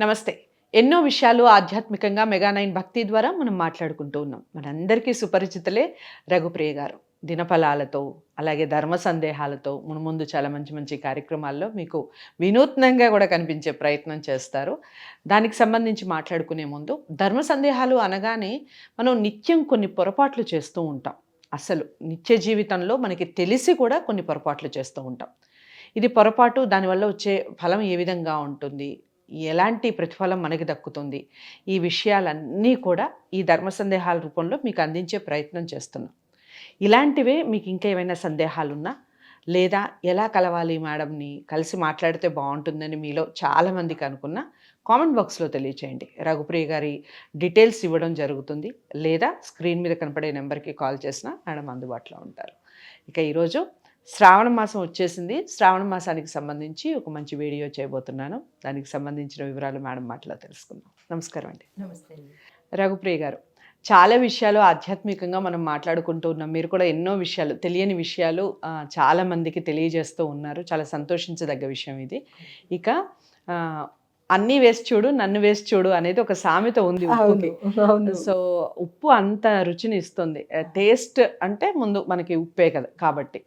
నమస్తే. ఎన్నో విషయాలు ఆధ్యాత్మికంగా మెగా నైన్ భక్తి ద్వారా మనం మాట్లాడుకుంటూ ఉన్నాం. మనందరికీ సుపరిచితులే రఘుప్రియ గారు. దినఫలాలతో అలాగే ధర్మ సందేహాలతో మునుముందు చాలా మంచి మంచి కార్యక్రమాల్లో మీకు వినూత్నంగా కూడా కనిపించే ప్రయత్నం చేస్తారు. దానికి సంబంధించి మాట్లాడుకునే ముందు ధర్మ సందేహాలు అనగానే మనం నిత్యం కొన్ని పొరపాట్లు చేస్తూ ఉంటాం. అసలు నిత్య జీవితంలో మనకి తెలిసి కూడా కొన్ని పొరపాట్లు చేస్తూ ఉంటాం. ఇది పొరపాటు దానివల్ల వచ్చే ఫలం ఏ విధంగా ఉంటుంది? ఎలాంటి ప్రతిఫలం మనకి దక్కుతుంది? ఈ విషయాలన్నీ కూడా ఈ ధర్మ సందేహాల రూపంలో మీకు అందించే ప్రయత్నం చేస్తున్నాం. ఇలాంటివే మీకు ఇంకా ఏమైనా సందేహాలున్నా లేదా ఎలా కలవాలి మేడంని కలిసి మాట్లాడితే బాగుంటుందని మీలో చాలామందికి అనుకున్నా కామెంట్ బాక్స్లో తెలియచేయండి. రఘుప్రియ గారి డీటెయిల్స్ ఇవ్వడం జరుగుతుంది లేదా స్క్రీన్ మీద కనపడే నెంబర్కి కాల్ చేసినా మేడం అందుబాటులో ఉంటారు. ఇక ఈరోజు శ్రావణ మాసం వచ్చేసింది. శ్రావణ మాసానికి సంబంధించి ఒక మంచి వీడియో చేయబోతున్నాను. దానికి సంబంధించిన వివరాలు మేడం మాటలో తెలుసుకుందాం. నమస్కారం అండి. నమస్తే రఘుప్రియ గారు చాలా విషయాలు ఆధ్యాత్మికంగా మనం మాట్లాడుకుంటూ ఉన్నాం. మీరు కూడా ఎన్నో విషయాలు తెలియని విషయాలు చాలా మందికి తెలియజేస్తూ ఉన్నారు. చాలా సంతోషించదగ్గ విషయం ఇది. ఇక అన్నీ వేసి చూడు నన్ను వేసి చూడు అనేది ఒక సామెత ఉంది ఉప్పుకి. సో ఉప్పు అంత రుచిని ఇస్తుంది. టేస్ట్ అంటే ముందు మనకి ఉప్పే కదా కాబట్టి.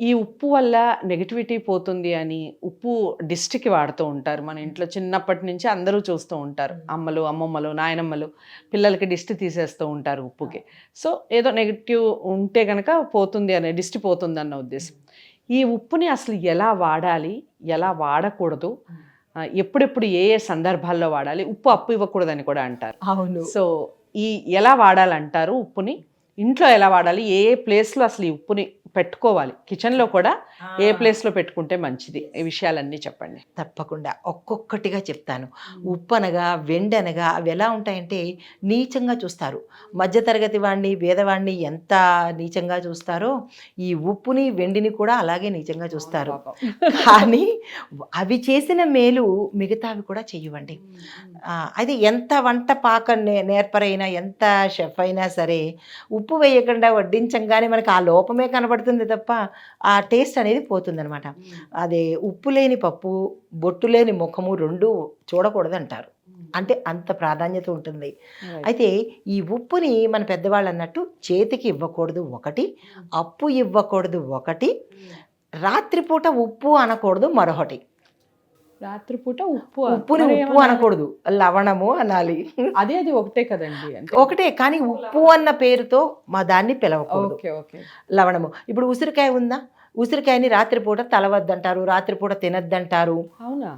ఈ ఉప్పు వల్ల నెగిటివిటీ పోతుంది అని ఉప్పు దిష్టికి వాడుతూ ఉంటారు. మన ఇంట్లో చిన్నప్పటి నుంచి అందరూ చూస్తూ ఉంటారు. అమ్మలు అమ్మమ్మలు నాయనమ్మలు పిల్లలకి దిష్టి తీసేస్తూ ఉంటారు ఉప్పుకి. సో ఏదో నెగిటివ్ ఉంటే కనుక పోతుంది అనే దిష్టి పోతుంది అన్న ఉద్దేశం. ఈ ఉప్పుని అసలు ఎలా వాడాలి ఎలా వాడకూడదు ఎప్పుడెప్పుడు ఏ ఏ సందర్భాల్లో వాడాలి ఉప్పు అప్పు ఇవ్వకూడదని కూడా అంటారు. అవును. సో ఈ ఎలా వాడాలంటారు ఉప్పుని? ఇంట్లో ఎలా వాడాలి? ఏ ఏ ప్లేస్లో అసలు ఈ ఉప్పుని పెట్టుకోవాలి. కిచెన్లో కూడా ఏ ప్లేస్లో పెట్టుకుంటే మంచిది? ఈ విషయాలన్నీ చెప్పండి. తప్పకుండా. ఒక్కొక్కటిగా చెప్తాను. ఉప్పు అనగా వెండి అనగా అవి ఎలా ఉంటాయంటే నీచంగా చూస్తారు. మధ్యతరగతి వాడిని పేదవాడిని ఎంత నీచంగా చూస్తారో ఈ ఉప్పుని వెండిని కూడా అలాగే నీచంగా చూస్తారు. కానీ అవి చేసిన మేలు మిగతావి కూడా చెయ్యవండి. అది ఎంత వంట పాక నే- నేర్పరైనా ఎంత షెఫ్ అయినా సరే ఉప్పు వేయకుండా వడ్డించంగానే మనకి ఆ లోపమే కనబడుతుంది. తప్ప ఆ టేస్ట్ అనేది పోతుందన్నమాట. అదే ఉప్పు లేని పప్పు బొట్టు లేని ముఖము రెండు చూడకూడదు అంటారు అంటే అంత ప్రాధాన్యత ఉంటుంది. అయితే ఈ ఉప్పుని మన పెద్దవాళ్ళు అన్నట్టు చేతికి ఇవ్వకూడదు ఒకటి అప్పు ఇవ్వకూడదు ఒకటి రాత్రిపూట ఉప్పు అనకూడదు మరొకటి. రాత్రిపూట ఉప్పు ఉప్పుని ఉప్పు అనకూడదు. లవణము అనాలి. అది అది ఒకటే కదండి ఒకటే కానీ ఉప్పు అన్న పేరుతో మా దాన్ని పిలవకూడదు. Okay okay. లవణము. ఇప్పుడు ఉసిరికాయ ఉందా? ఉసిరికాయని రాత్రిపూట తలవద్దంటారు రాత్రిపూట తినద్దంటారు. అవునా?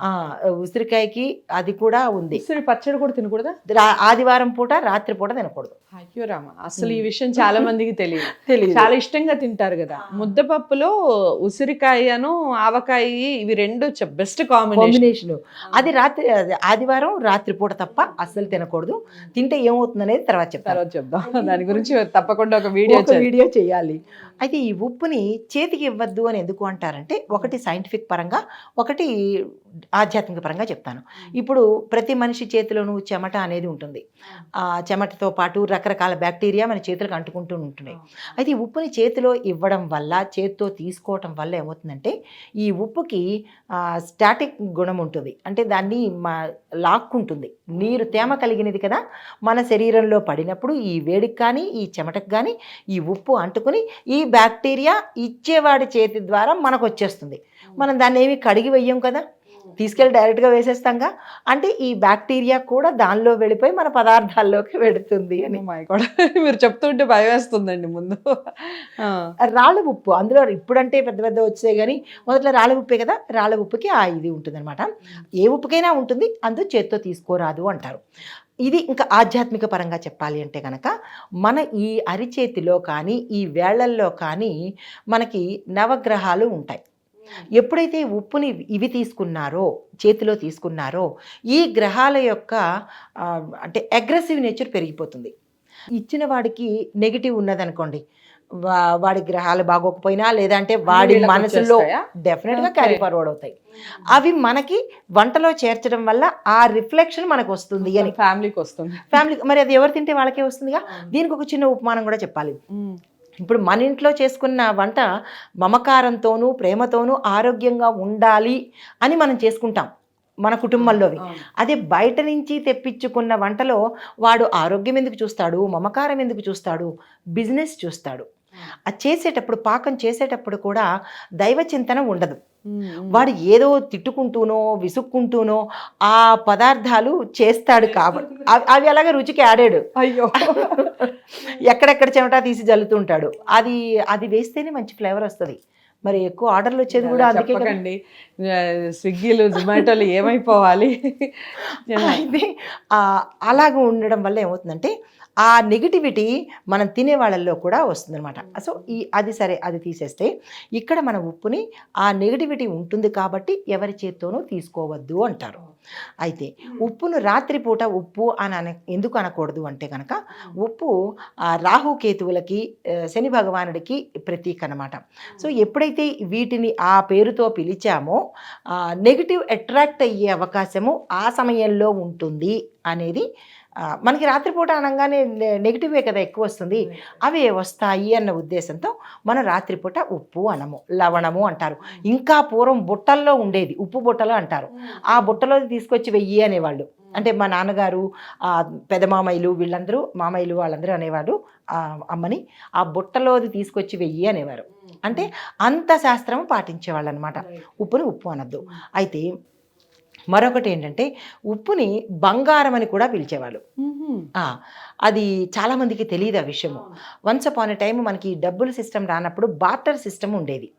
ఉసిరికాయకి అది కూడా ఉంది. ఉసిరి పచ్చడి కూడా తినకూడదా? ఆదివారం పూట రాత్రిపూట తినకూడదు. అయ్యో రామ అసలు ఈ విషయం చాలా మందికి తెలియదు. తెలియదు. చాలా ఇష్టంగా తింటారు కదా. ముద్దపప్పులో ఉసిరికాయను ఆవకాయ ఇవి రెండు బెస్ట్ కాంబినేషన్. అది రాత్రి ఆదివారం రాత్రిపూట తప్ప అస్సలు తినకూడదు. తింటే ఏమవుతుంది అనేది తర్వాత చెప్తారు తర్వాత చెప్దాం. దాని గురించి తప్పకుండా ఒక వీడియో వీడియో చేయాలి. అయితే ఈ ఉప్పుని చేతికి చేయవద్దు అని ఎందుకు అంటారంటే ఒకటి సైంటిఫిక్ పరంగా ఒకటి ఆధ్యాత్మిక పరంగా చెప్తాను. ఇప్పుడు ప్రతి మనిషి చేతిలోనూ చెమట అనేది ఉంటుంది. ఆ. చెమటతో పాటు రకరకాల బ్యాక్టీరియా మన చేతులకు అంటుకుంటూ ఉంటున్నాయి అయితే ఈ ఉప్పుని చేతిలో ఇవ్వడం వల్ల చేతితో తీసుకోవటం వల్ల ఏమవుతుందంటే ఈ ఉప్పుకి స్టాటిక్ గుణం ఉంటుంది. అంటే దాన్ని మా లాక్కుంటుంది. నీరు తేమ కలిగినది కదా. మన శరీరంలో పడినప్పుడు ఈ వేడికి కానీ ఈ చెమటకు కానీ ఈ ఉప్పు అంటుకుని ఈ బ్యాక్టీరియా ఇచ్చేవాడి చేతి ద్వారా మనకు వచ్చేస్తుంది మనం దాన్ని ఏమి కడిగి వెయ్యం కదా. తీసుకెళ్ళి డైరెక్ట్గా వేసేస్తాంగా? అంటే ఈ బ్యాక్టీరియా కూడా దానిలో వెళ్ళిపోయి మన పదార్థాల్లోకి వెడుతుంది అని. మై గాడ్ మీరు చెప్తుంటే భయం వేస్తుందండి ముందు. రాళ్ళ ఉప్పు అందులో ఇప్పుడంటే పెద్ద పెద్ద వచ్చాయి కానీ మొదట్లో రాళ్ళ ఉప్పే కదా రాళ్ళ ఉప్పుకి ఆ ఇది ఉంటుందన్నమాట. ఏ ఉప్పుకైనా ఉంటుంది అందు చేత్తో తీసుకోరాదు అంటారు. ఇది ఇంకా ఆధ్యాత్మిక పరంగా చెప్పాలి అంటే కనుక మన ఈ అరిచేతిలో కానీ ఈ వేళ్ళల్లో కానీ మనకి నవగ్రహాలు ఉంటాయి. ఎప్పుడైతే ఉప్పుని ఇవి తీసుకున్నారో చేతిలో తీసుకున్నారో ఈ గ్రహాల యొక్క అంటే అగ్రెసివ్ నేచర్ పెరిగిపోతుంది. ఇచ్చిన వాడికి నెగిటివ్ ఉన్నదనుకోండి వాడి గ్రహాలు బాగోకపోయినా లేదంటే వాడి మనసులో? డెఫినెట్గా. క్యారీ ఫార్వర్డ్ అవుతాయి. అవి మనకి వంటలో చేర్చడం వల్ల ఆ రిఫ్లెక్షన్ మనకు వస్తుంది అని. ఫ్యామిలీకి వస్తుంది. ఫ్యామిలీ మరి అది ఎవరు తింటే వాళ్ళకే వస్తుందిగా? దీనికి ఒక చిన్న ఉపమానం కూడా చెప్పాలి. ఇప్పుడు మన ఇంట్లో చేసుకున్న వంట మమకారంతోనూ ప్రేమతోనూ ఆరోగ్యంగా ఉండాలి అని మనం చేసుకుంటాం మన కుటుంబంలోవి. అదే బయట నుంచి తెప్పించుకున్న వంటలో వాడు ఆరోగ్యం ఎందుకు చూస్తాడు? మమకారం ఎందుకు చూస్తాడు? బిజినెస్ చూస్తాడు. అది చేసేటప్పుడు పాకం చేసేటప్పుడు కూడా దైవ చింతన ఉండదు. వాడు ఏదో తిట్టుకుంటూనో విసుక్కుంటూనో ఆ పదార్థాలు చేస్తాడు కాబట్టి అవి- అలాగే రుచికి ఆడాడు అయ్యో. ఎక్కడెక్కడ చెమటా తీసి జల్లుతుంటాడు అది అది వేస్తేనే మంచి ఫ్లేవర్ వస్తుంది. మరి ఎక్కువ ఆర్డర్లు వచ్చేది కూడా అందుకే కదా. చెప్పకండి. ఆ, స్విగ్గీలు జొమాటోలు ఏమైపోవాలి? అయితే అలాగ ఉండడం వల్ల ఏమవుతుందంటే ఆ నెగిటివిటీ మనం తినే వాళ్ళల్లో కూడా వస్తుందన్నమాట. సో ఈ అది సరే అది తీసేస్తే ఇక్కడ మన ఉప్పుని ఆ నెగిటివిటీ ఉంటుంది కాబట్టి ఎవరి చేత్తోనూ తీసుకోవద్దు అంటారు. అయితే ఉప్పును రాత్రిపూట ఉప్పు అని అన ఎందుకు అనకూడదు అంటే కనుక ఉప్పు ఆ, రాహుకేతువులకి శని భగవానుడికి ప్రతీక అనమాట సో ఎప్పుడైతే వీటిని ఆ పేరుతో పిలిచామో నెగిటివ్ అట్రాక్ట్ అయ్యే అవకాశము ఆ సమయంలో ఉంటుంది అనేది మనకి రాత్రిపూట అనగానే నెగిటివే కదా ఎక్కువ వస్తుంది. అవే వస్తాయి అన్న ఉద్దేశంతో మనం రాత్రిపూట ఉప్పు అనము లవణము అంటారు. ఇంకా పూర్వం బుట్టల్లో ఉండేది ఉప్పు బుట్టలు అంటారు. ఆ బుట్టలో తీసుకొచ్చి వెయ్యి అనేవాళ్ళు. అంటే మా నాన్నగారు పెద్ద మామయ్యలు వీళ్ళందరూ మామయ్యలు వాళ్ళందరూ అనేవాడు అమ్మని ఆ బుట్టలోది తీసుకొచ్చి వెయ్యి అనేవారు. అంటే అంత శాస్త్రం పాటించేవాళ్ళు అనమాట ఉప్పుని ఉప్పు అనద్దు. అయితే మరొకటి ఏంటంటే ఉప్పుని బంగారం అని కూడా పిలిచేవాళ్ళు. ఆ, అది చాలామందికి తెలియదు ఆ విషయము. వన్స్ అపాన్ ఎ టైం మనకి డబ్బుల సిస్టమ్ రానప్పుడు బార్టర్ సిస్టమ్ ఉండేది.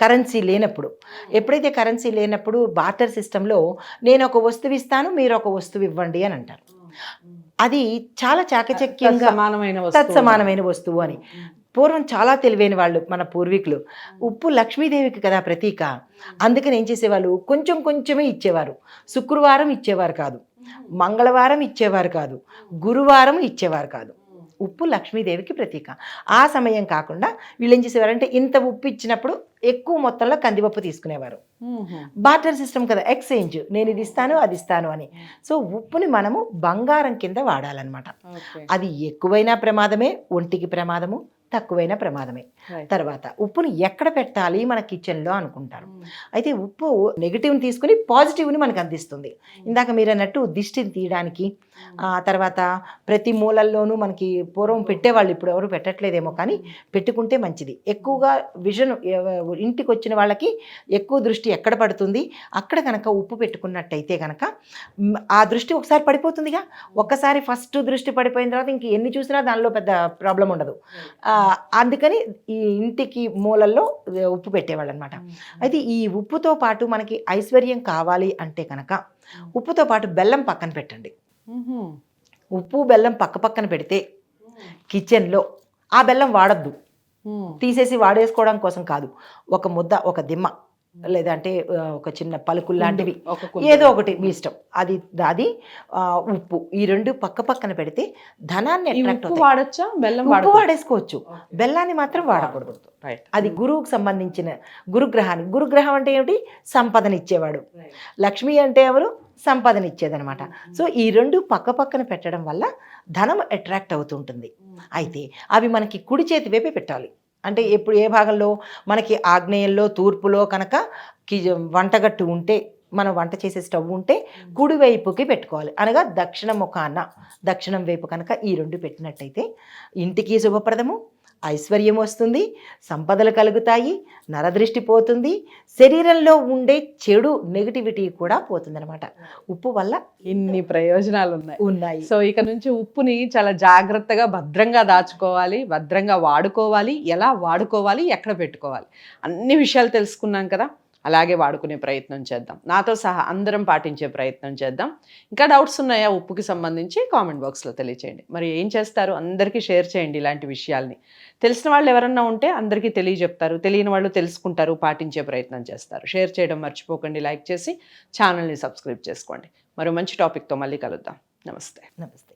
కరెన్సీ లేనప్పుడు. ఎప్పుడైతే కరెన్సీ లేనప్పుడు బార్టర్ సిస్టంలో నేను ఒక వస్తువు ఇస్తాను మీరు ఒక వస్తువు ఇవ్వండి అని అంటారు. అది చాలా చాకచక్యంగా సమానమైన. తత్సమానమైన వస్తువు అని. పూర్వం చాలా తెలివైన వాళ్ళు మన పూర్వీకులు. ఉప్పు లక్ష్మీదేవికి కదా ప్రతీక. అందుకని ఏం చేసేవాళ్ళు? కొంచెం కొంచెమే ఇచ్చేవారు. శుక్రవారం ఇచ్చేవారు కాదు. మంగళవారం ఇచ్చేవారు కాదు. గురువారం ఇచ్చేవారు కాదు. ఉప్పు లక్ష్మీదేవికి ప్రతీక. ఆ సమయం కాకుండా వీళ్ళు ఏం చేసేవారంటే ఇంత ఉప్పు ఇచ్చినప్పుడు ఎక్కువ మొత్తంలో కందిపప్పు తీసుకునేవారు. బార్టర్ సిస్టమ్ కదా ఎక్స్చేంజ్. నేను ఇది ఇస్తాను అది ఇస్తాను అని. సో ఉప్పుని మనము బంగారం కింద వాడాలన్నమాట. అది ఎక్కువైనా ప్రమాదమే ఒంటికి ప్రమాదము తక్కువైనా ప్రమాదమే. తర్వాత ఉప్పుని ఎక్కడ పెట్టాలి మన కిచెన్లో అనుకుంటారు. అయితే ఉప్పు నెగిటివ్ని తీసుకుని పాజిటివ్ని మనకు అందిస్తుంది. ఇందాక మీరు అన్నట్టు దిష్టిని తీయడానికి ఆ తర్వాత ప్రతి మూలల్లోనూ మనకి పూర్వం పెట్టేవాళ్ళు ఇప్పుడు ఎవరు పెట్టట్లేదేమో కానీ పెట్టుకుంటే మంచిది. ఎక్కువగా విజన్ ఇంటికి వచ్చిన వాళ్ళకి ఎక్కువ దృష్టి ఎక్కడ పడుతుంది? అక్కడ కనుక ఉప్పు పెట్టుకున్నట్టయితే కనుక ఆ దృష్టి ఒకసారి పడిపోతుందిగా. ఒక్కసారి ఫస్ట్ దృష్టి పడిపోయిన తర్వాత ఇంక ఎన్ని చూసినా దానిలో పెద్ద ప్రాబ్లం ఉండదు. అందుకని ఈ ఇంటికి మూలల్లో ఉప్పు పెట్టేవాళ్ళు అనమాట అయితే ఈ ఉప్పుతో పాటు మనకి ఐశ్వర్యం కావాలి అంటే కనుక ఉప్పుతో పాటు బెల్లం పక్కన పెట్టండి. ఉప్పు బెల్లం పక్క పక్కన పెడితే కిచెన్లో ఆ బెల్లం వాడద్దు. తీసేసి వాడేసుకోవడం కోసం కాదు. ఒక ముద్ద ఒక దిమ్మ. లేదంటే ఒక చిన్న పలుకులు లాంటివి. ఏదో ఒకటి మీ ఇష్టం. అది అది ఉప్పు. ఈ రెండు పక్క పక్కన పెడితే ధనాన్ని అట్రాక్ట్ వాడచ్చా? బెల్లం ఉప్పు. వాడేసుకోవచ్చు. బెల్లాన్ని మాత్రం వాడకూడదు. అది గురువుకు సంబంధించిన గురుగ్రహానికి. గురుగ్రహం అంటే ఏమిటి? సంపదనిచ్చేవాడు లక్ష్మి అంటే ఎవరు? సంపదనిచ్చేదనమాట సో ఈ రెండు పక్క పక్కన పెట్టడం వల్ల ధనం అట్రాక్ట్ అవుతుంటుంది. అయితే అవి మనకి కుడి చేతి వైపే పెట్టాలి. అంటే ఎప్పుడు ఏ భాగంలో? మనకి ఆగ్నేయంలో తూర్పులో కనుక కి వంటగట్టు ఉంటే మనం వంట చేసే స్టవ్ ఉంటే కుడి వైపుకి పెట్టుకోవాలి. అనగా దక్షిణ ముఖాన దక్షిణం వైపు కనుక ఈ రెండు పెట్టినట్టయితే ఇంటికి శుభప్రదము. ఐశ్వర్యం వస్తుంది సంపదలు కలుగుతాయి నరదృష్టి పోతుంది శరీరంలో ఉండే చెడు నెగిటివిటీ కూడా పోతుందన్నమాట. ఉప్పు వల్ల ఇన్ని ప్రయోజనాలు ఉన్నాయి ఉన్నాయి. సో ఇక నుంచి ఉప్పుని చాలా జాగ్రత్తగా భద్రంగా దాచుకోవాలి భద్రంగా వాడుకోవాలి ఎలా వాడుకోవాలి ఎక్కడ పెట్టుకోవాలి. అన్ని విషయాలు తెలుసుకున్నాం కదా. అలాగే వాడుకునే ప్రయత్నం చేద్దాం. నాతో సహా అందరం పాటించే ప్రయత్నం చేద్దాం. ఇంకా డౌట్స్ ఉన్నాయా? ఉప్పుకి సంబంధించి కామెంట్ బాక్స్లో తెలియచేయండి. మరి ఏం చేస్తారు? అందరికీ షేర్ చేయండి ఇలాంటి విషయాల్ని. తెలిసిన వాళ్ళు ఎవరన్నా ఉంటే అందరికీ తెలియజెప్తారు. తెలియని వాళ్ళు తెలుసుకుంటారు పాటించే ప్రయత్నం చేస్తారు. షేర్ చేయడం మర్చిపోకండి. లైక్ చేసి ఛానల్ని సబ్స్క్రైబ్ చేసుకోండి. మరో మంచి టాపిక్తో మళ్ళీ కలుద్దాం. నమస్తే. నమస్తే.